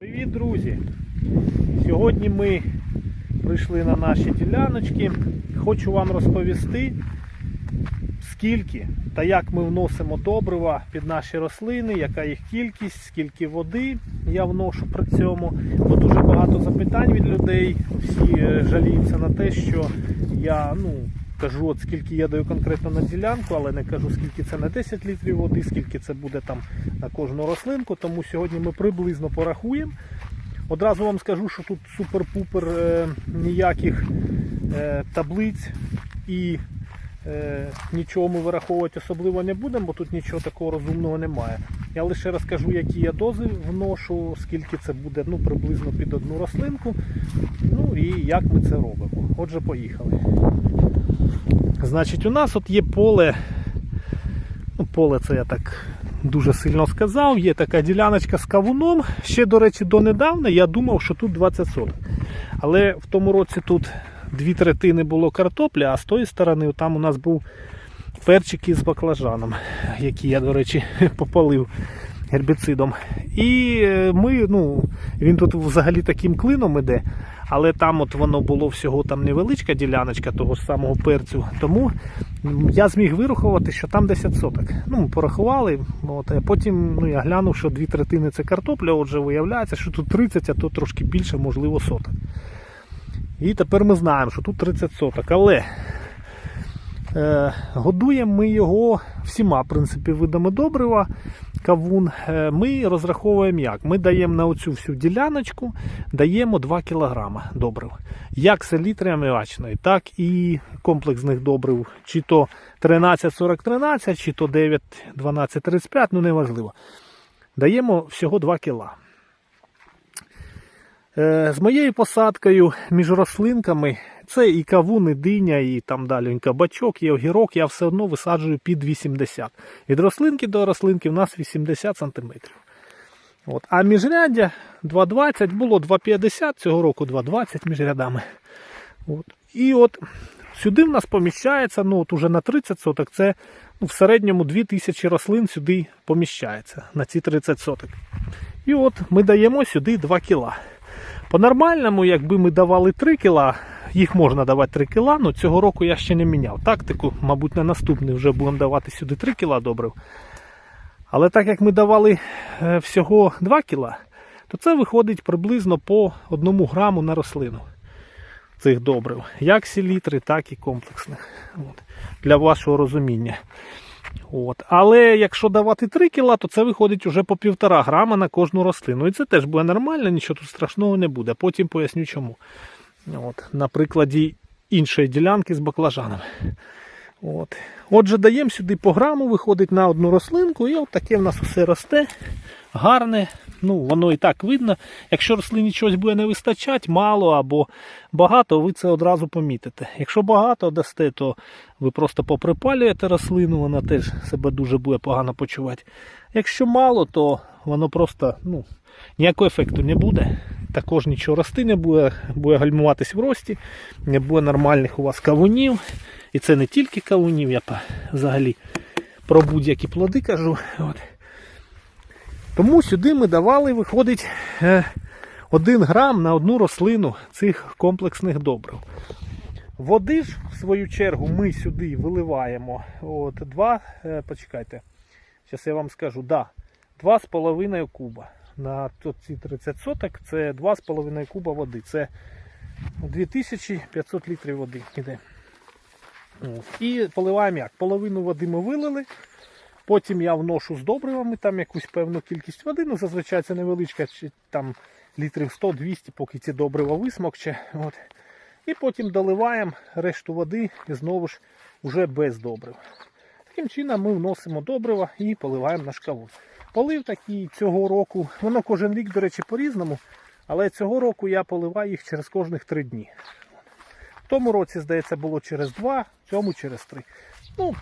Привіт, друзі! Сьогодні ми прийшли на наші діляночки. Хочу вам розповісти, скільки та як ми вносимо добрива під наші рослини, яка їх кількість, скільки води я вношу при цьому. Бо дуже багато запитань від людей. Всі е, жаліються на те, що я ну, кажу, от скільки я даю конкретно на ділянку, але не кажу, скільки це на 10 літрів води, скільки це буде там на кожну рослинку. Тому сьогодні ми приблизно порахуємо. Одразу вам скажу, що тут супер-пупер е, ніяких е, таблиць і е, нічого ми вираховувати особливо не будемо, бо тут нічого такого розумного немає. Я лише розкажу, які я дози вношу, скільки це буде ну, приблизно під одну рослинку. Ну і як ми це робимо. Отже, поїхали. Значить, у нас от є поле. Ну, поле це я так дуже сильно сказав. Є така діляночка з кавуном. Ще, до речі, донедавна я думав, що тут 20 соток. Але в тому році тут дві третини було картопля, а з тої сторони там у нас був перчик із баклажаном, який я, до речі, попалив гербіцидом. І е, ми, ну, він тут взагалі таким клином іде, але там от воно було всього там невеличка діляночка того ж самого перцю. Тому я зміг вирахувати, що там 10 соток. Ну, порахували, от, а потім ну, я глянув, що дві третини це картопля, отже, виявляється, що тут 30, а то трошки більше, можливо, соток. І тепер ми знаємо, що тут 30 соток. Але годуємо ми його всіма принципі, видами добрива. Кавун. Е, Ми розраховуємо як? Ми даємо на оцю всю діляночку даємо 2 кг добрив. Як селітри аміачної, так і комплексних добрив, чи то 13-40-13, чи то 9-12-35, ну неважливо. Даємо всього 2 кг. Е, З моєю посадкою між рослинками це і кавун, і диня, і там далі кабачок, і огірок, я все одно висаджую під 80. Від рослинки до рослинки в нас 80 см. От. А міжряддя 2,20 було 2,50, цього року 2,20 між рядами. От. І от сюди в нас поміщається, ну от уже на 30 соток, це ну, в середньому 2000 рослин сюди поміщається на ці 30 соток. І от ми даємо сюди 2 кіла. По-нормальному, якби ми давали 3 кіла, їх можна давати 3 кіла, але цього року я ще не міняв тактику. Мабуть, на наступний вже будемо давати сюди 3 кіла добрив. Але так як ми давали е, всього 2 кіла, то це виходить приблизно по 1 граму на рослину цих добрив. Як селітри, так і комплексних. От. Для вашого розуміння. От. Але якщо давати 3 кіла, то це виходить уже по 1,5 грама на кожну рослину. І це теж буде нормально, нічого тут страшного не буде. Потім поясню чому. От. На прикладі іншої ділянки з баклажанами. От. Отже, даємо сюди по граму, виходить на одну рослинку, і от таке в нас все росте, гарне. Ну, воно і так видно. Якщо рослині чогось буде не вистачати, мало або багато, ви це одразу помітите. Якщо багато дасте, то ви просто поприпалюєте рослину, вона теж себе дуже буде погано почувати. Якщо мало, то воно просто ну, ніякого ефекту не буде. Також нічого рости не буде, буде гальмуватись в рості, не буде нормальних у вас кавунів. І це не тільки кавунів, я взагалі про будь-які плоди кажу. От. Тому сюди ми давали, виходить, 1 грам на одну рослину цих комплексних добрив. Води ж, в свою чергу, ми сюди виливаємо от, 2, е, почекайте, зараз я вам скажу, да, 2,5 куба. На ці 30 соток це 2,5 куба води. Це 2500 літрів води. От. І поливаємо як? Половину води ми вилили. Потім я вношу з добривами там якусь певну кількість води. Ну, зазвичай це невеличка, чи там літрів 100-200, поки ці добрива висмокче. От. І потім доливаємо решту води і знову ж уже без добрив. Таким чином ми вносимо добрива і поливаємо наш кавун. Полив такий цього року, воно кожен рік, до речі, по-різному, але цього року я поливаю їх через кожних 3 дні. В тому році, здається, було через 2, в цьому через 3. Ну,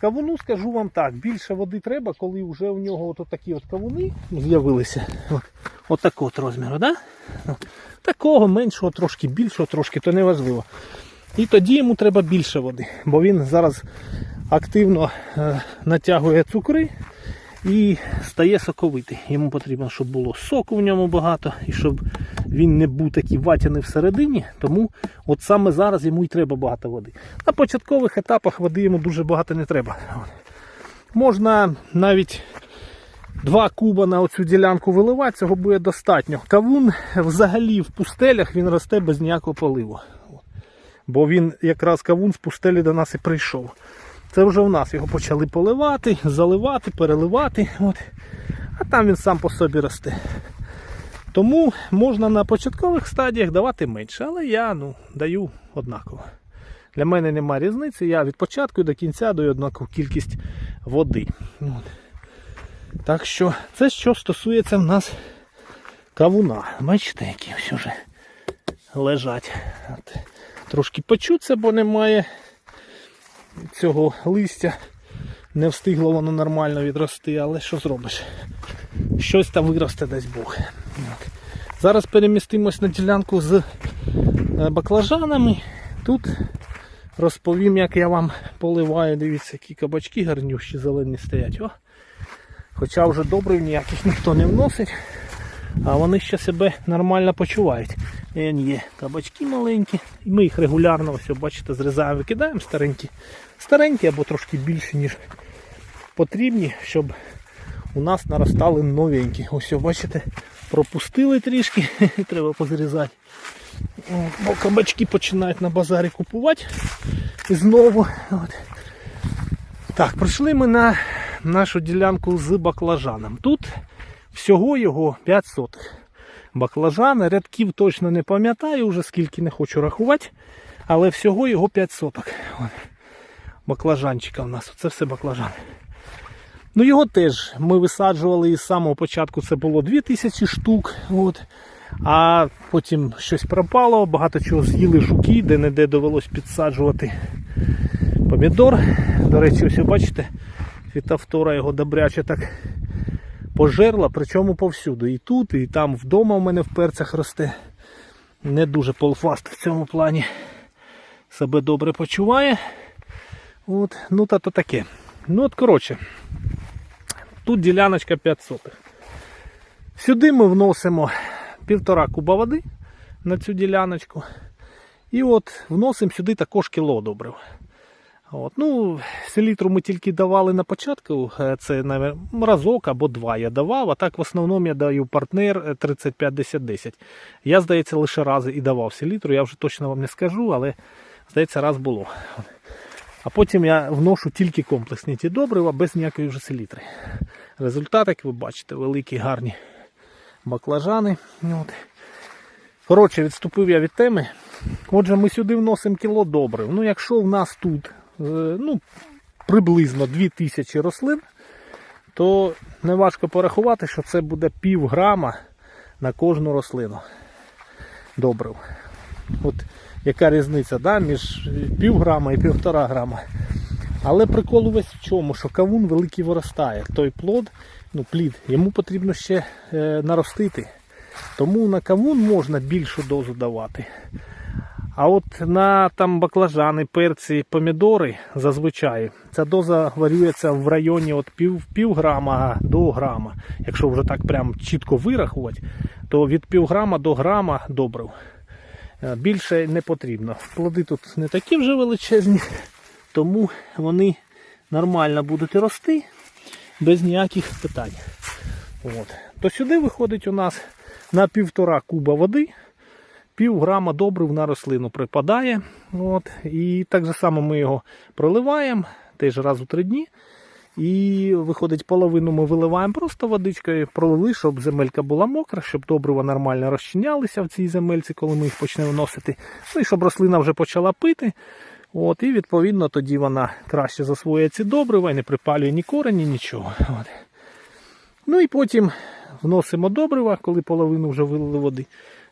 Кавуну скажу вам так, більше води треба, коли вже у нього от такі от кавуни з'явилися. От, от такого от розміру, да? Такого меншого, трошки більшого, трошки, то не важливо. І тоді йому треба більше води, бо він зараз активно е, натягує цукри і стає соковитий. Йому потрібно, щоб було соку в ньому багато і щоб він не був такий ватяний всередині. Тому от саме зараз йому і треба багато води. На початкових етапах води йому дуже багато не треба. Можна навіть два куба на оцю ділянку виливати, цього буде достатньо. Кавун взагалі в пустелях він росте без ніякого поливу. Бо він якраз кавун з пустелі до нас і прийшов. Це вже в нас його почали поливати, заливати, переливати. От. А там він сам по собі росте. Тому можна на початкових стадіях давати менше, але я ну, даю однаково. Для мене немає різниці, я від початку до кінця даю однакову кількість води. От. Так що це що стосується в нас кавуна. Бачите, які ось уже лежать. От. Трошки почуться, бо немає цього листя. Не встигло воно нормально відрости, але що зробиш? Щось там виросте десь Бог. От. Зараз перемістимось на ділянку з е, баклажанами. Тут розповім, як я вам поливаю. Дивіться, які кабачки гарнющі зелені стоять. О! Хоча вже добрив ніяких ніхто не вносить, а вони ще себе нормально почувають. Е, Є кабачки маленькі, і ми їх регулярно, ось, бачите, зрізаємо, викидаємо старенькі. Старенькі або трошки більші, ніж потрібні, щоб у нас наростали новенькі. Ось, бачите, пропустили трішки, треба позрізати. Бо кабачки починають на базарі купувати і знову. От. Так, прийшли ми на нашу ділянку з баклажаном. Тут всього його 5 сотих. Баклажани, рядків точно не пам'ятаю, вже скільки не хочу рахувати, але всього його 5 соток. Баклажанчика в нас, це все баклажани. Ну його теж ми висаджували із самого початку це було 2000 штук. От. А потім щось пропало, багато чого з'їли жуки, де-не-де довелось підсаджувати помідор. До речі, ось бачите, фітофтора його добряче так пожерла, причому повсюду. І тут, і там вдома в мене в перцях росте. Не дуже полфаст в цьому плані себе добре почуває. От, Ну та то таке. Ну от коротше, тут діляночка 500. Сюди ми вносимо півтора куба води на цю діляночку. І от вносимо сюди також кіло добрив. От, ну, Селітру ми тільки давали на початку, е, це навіть, разок або два я давав, а так в основному я даю партнер 35-10-10. Я, здається, лише раз і давав селітру, я вже точно вам не скажу, але здається, раз було. А потім я вношу тільки комплексні ті добрива, без ніякої вже селітри. Результат, як ви бачите, великі гарні баклажани. От. Коротше, відступив я від теми. Отже, ми сюди вносимо кіло добрив. Ну, якщо в нас тут е, ну, приблизно 2000 рослин, то не важко порахувати, що це буде пів грама на кожну рослину. Добрив. От яка різниця да, між пів грама і півтора грама. Але прикол увесь в чому, що кавун великий виростає. Той плод, ну плід, йому потрібно ще е, наростити. Тому на кавун можна більшу дозу давати. А от на там баклажани, перці, помідори зазвичай ця доза варюється в районі от пів, пів грама до грама. Якщо вже так прям чітко вирахувати, то від пів грама до грама добрив. Е, Більше не потрібно. Плоди тут не такі вже величезні, тому вони нормально будуть рости без ніяких питань. От. То сюди виходить у нас на півтора куба води, пів грама добрив на рослину припадає. От. І так же само ми його проливаємо теж раз у три дні. І виходить, половину ми виливаємо просто водичкою, пролили, щоб земелька була мокра, щоб добрива нормально розчинялися в цій земельці, коли ми їх почнемо вносити. Ну і щоб рослина вже почала пити. От, І відповідно тоді вона краще засвоює ці добрива і не припалює ні корені, нічого. От. Ну і потім вносимо добрива, коли половину вже вилили води.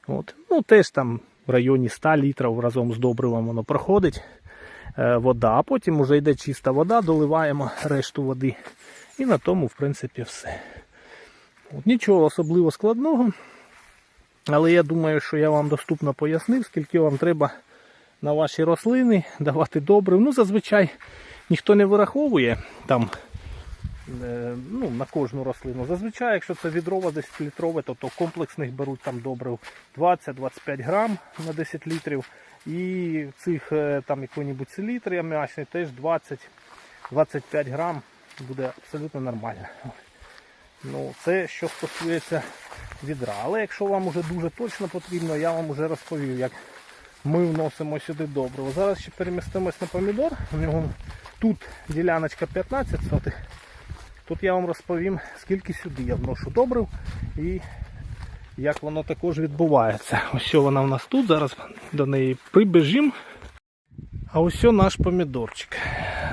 От. Ну Теж там в районі 100 літрів разом з добривом воно проходить е, вода, а потім вже йде чиста вода, доливаємо решту води. І на тому, в принципі, все. От, Нічого особливо складного. Але я думаю, що я вам доступно пояснив, скільки вам треба на ваші рослини давати добрив. Ну, зазвичай ніхто не вираховує там ну, на кожну рослину. Зазвичай, якщо це відрова 10-літрове, то, комплексних беруть там добре 20-25 грам на 10 літрів. І цих е, там який-небудь селітр аміачний теж 20-25 грам буде абсолютно нормально. Ну, це що стосується відра. Але якщо вам вже дуже точно потрібно, я вам вже розповів, як ми вносимо сюди добриво. Зараз ще перемістимось на помідор. У нього тут діляночка 15 сотих. Тут я вам розповім, скільки сюди я вношу добрив і як воно також відбувається. Ось що вона в нас тут. Зараз до неї прибіжимо. А ось наш помідорчик.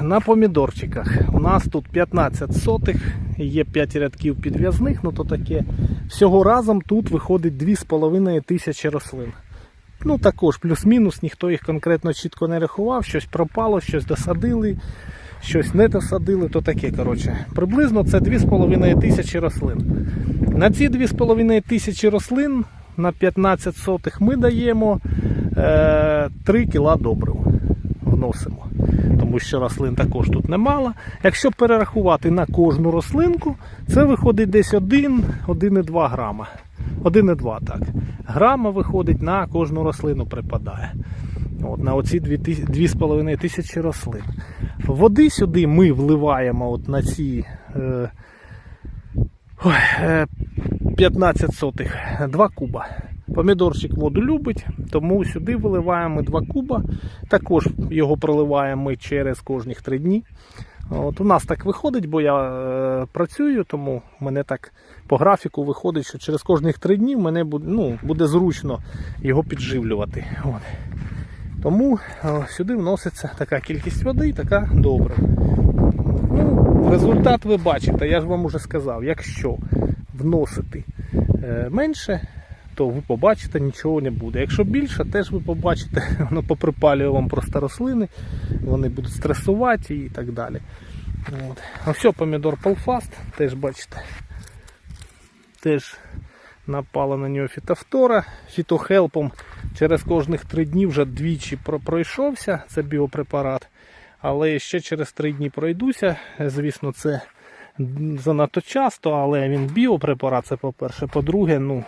На помідорчиках у нас тут 15 сотих, є 5 рядків підв'язних, ну то таке. Всього разом тут виходить 2,5 тисячі рослин. Ну також плюс-мінус, ніхто їх конкретно чітко не рахував, щось пропало, щось досадили, щось не досадили, то таке. коротше. Приблизно це 2,5 тисячі рослин. На ці 2,5 тисячі рослин на 15 сотих ми даємо е, 3 кіла добрив. Вносимо. Тому що рослин також тут немало. Якщо перерахувати на кожну рослинку, це виходить десь 1, 1,2 грама. 1,2 так. Грама виходить на кожну рослину припадає. От, на оці 2,5 тисячі рослин. Води сюди ми вливаємо от на ці е, е, 15 сотих 2 куба. Помідорчик воду любить, тому сюди виливаємо 2 куба. Також його проливаємо через кожних 3 дні. От У нас так виходить, бо я е, працюю, тому мене так по графіку виходить, що через кожних 3 дні мене буде, ну, буде зручно його підживлювати. От. Тому е, сюди вноситься така кількість води така добра. Ну, результат ви бачите, я ж вам уже сказав, якщо вносити е, менше, то ви побачите, нічого не буде. Якщо більше, теж ви побачите, воно поприпалює вам просто рослини, вони будуть стресувати і так далі. От. Все, помідор Полфаст, теж бачите. Теж напала на нього фітофтора. Фітохелпом через кожних 3 дні вже двічі пройшовся, це біопрепарат. Але ще через 3 дні пройдуся. Звісно, це занадто часто, але він біопрепарат, це по-перше. По-друге, ну,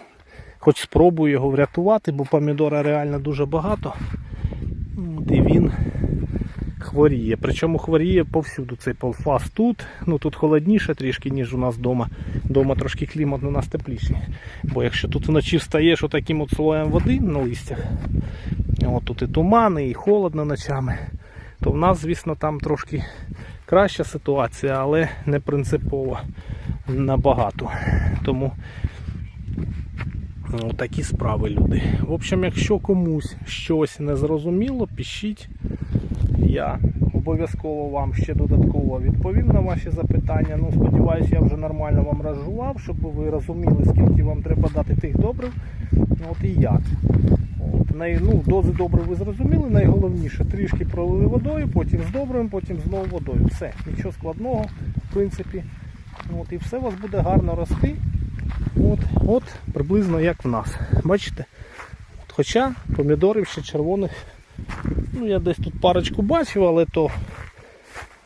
хоч спробую його врятувати, бо помідора реально дуже багато. І він хворіє. Причому хворіє повсюду цей полфас тут. Ну тут холодніше трішки, ніж у нас вдома. Дома трошки клімат у нас тепліший. Бо якщо тут вночі встаєш отаким от слоєм води на листях, от тут і тумани, і холодно ночами, то в нас, звісно, там трошки краща ситуація, але не принципово набагато. Тому Ну, такі справи, люди. В общем, якщо комусь щось не зрозуміло, пишіть. Я обов'язково вам ще додатково відповім на ваші запитання. Ну, сподіваюся, я вже нормально вам розжував, щоб ви розуміли, скільки вам треба дати тих добрив. От і як. От, най, ну, дози добрив ви зрозуміли, найголовніше трішки пролили водою, потім з добривом, потім знову водою. Все, нічого складного, в принципі. От, і все у вас буде гарно рости. От, от приблизно як в нас. Бачите? Хоча помідорів ще червоних. Ну, я десь тут парочку бачив, але то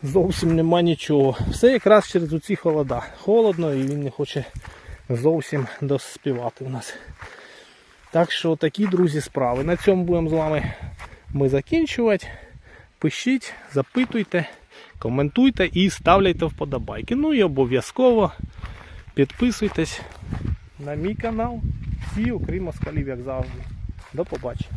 зовсім нема нічого. Все якраз через оці холода. Холодно і він не хоче зовсім доспівати в нас. Так що такі, друзі, справи. На цьому будемо з вами ми закінчувати. Пишіть, запитуйте, коментуйте і ставляйте вподобайки. Ну і обов'язково підписуйтесь на мій канал. Всі, окрім москалів, як завжди. До побачення.